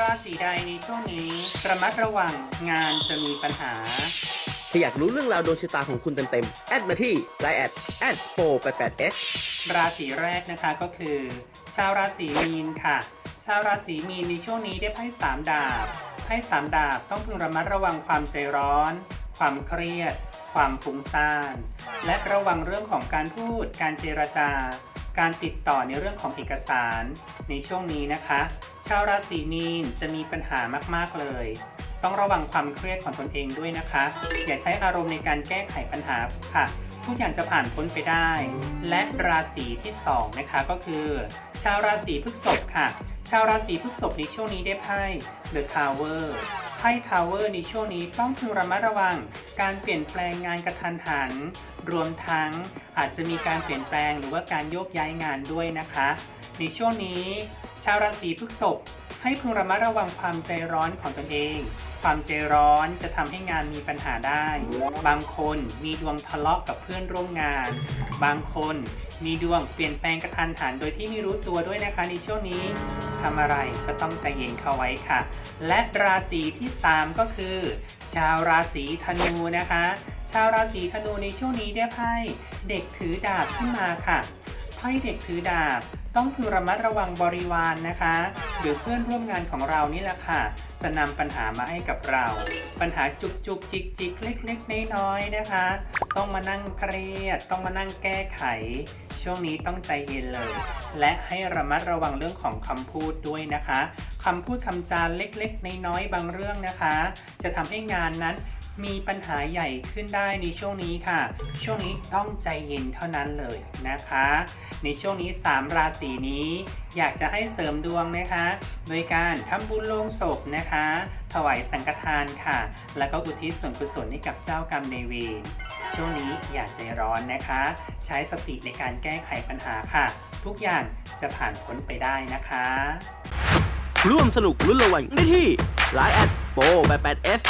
ราศีใดในช่วงนี้ระมัดระวังงานจะมีปัญหา ถ้าอยากรู้เรื่องราวดวงชะตาของคุณเต็มๆ แอดมาที่ Line แอดแอดโฟแปดแปดเอสราศีแรกนะคะก็คือ ชาวราศีมีนค่ะ ชาวราศีมีนในช่วงนี้ได้ไพ่สามดาบไพ่สามดาบต้องพึงระมัดระวังความใจร้อน ความเครียด ความฟุ้งซ่าน และระวังเรื่องของการพูดการเจรจา การติดต่อในเรื่องของเอกสารในช่วงนี้นะคะ ชาวราศีมีนจะมีปัญหามากๆเลย ต้องระวังความเครียดของตนเองด้วยนะคะ อย่าใช้อารมณ์ในการแก้ไขปัญหาค่ะทุกอย่างจะผ่านพ้นไปได้ และราศีที่ 2 นะคะก็คือ ชาวราศีพฤษภค่ะ ชาวราศีพฤษภในช่วงนี้ได้ไพ่ The Tower ไพ่ Tower ในช่วงนี้ต้องพึงระมัดระวัง การเปลี่ยนแปลงงานกระทันหัน รวมทั้งอาจจะมีการเปลี่ยนแปลงหรือว่าการโยกย้ายงานด้วยนะคะ ในช่วงนี้ ชาวราศีพฤษภ ให้พึงระมัดระวังความใจร้อนของตนเอง ความใจร้อนจะทำให้งานมีปัญหาได้ บางคนมีดวงทะเลาะกับเพื่อนร่วมงาน บางคนมีดวงเปลี่ยนแปลงกระทันหันโดยที่ไม่รู้ตัวด้วยนะคะในช่วงนี้ทำอะไรก็ต้องใจเย็นเข้าไว้ค่ะ และราศีที่ 3 ก็คือ ชาวราศีธนูนะคะ ชาวราศีธนูในช่วงนี้ได้ไพ่เด็กถือดาบขึ้นมาค่ะ ไพ่เด็กถือดาบ ต้องพึงระมัดระวังบริวารนนะคะ หรือเพื่อนร่วมงานของเรานี่แหละค่ะ จะนำปัญหามาให้กับเรา ปัญหาจุกจุกจิกจิกเล็กๆน้อยๆนะคะ ต้องมานั่งเครียด ต้องมานั่งแก้ไข ช่วงนี้ต้องใจเย็นเลย และให้ระมัดระวังเรื่องของคำพูดด้วยนะคะคำพูดคำจาเล็กๆ น้อยๆบางเรื่องนะคะ จะทำให้งานนั้น มีปัญหาใหญ่ขึ้นได้ในช่วงนี้ค่ะ ช่วงนี้ต้องใจเย็นเท่านั้นเลยนะคะ ในช่วงนี้ 3 ราศีนี้ อยากจะให้เสริมดวงนะคะ โดยการทำบุญโลงศพนะคะ ถวายสังฆทานค่ะ แล้วก็อุทิศส่วนกุศลให้กับเจ้ากรรมในายเวรช่วงนี้อย่าใจร้อนนะคะ ใช้สติในการแก้ไขปัญหาค่ะ ทุกอย่างจะผ่านพ้นไปได้นะคะ ร่วมสนุกลุ้นรางวัลได้ที่ Line แอดโฟแปดแปดเอส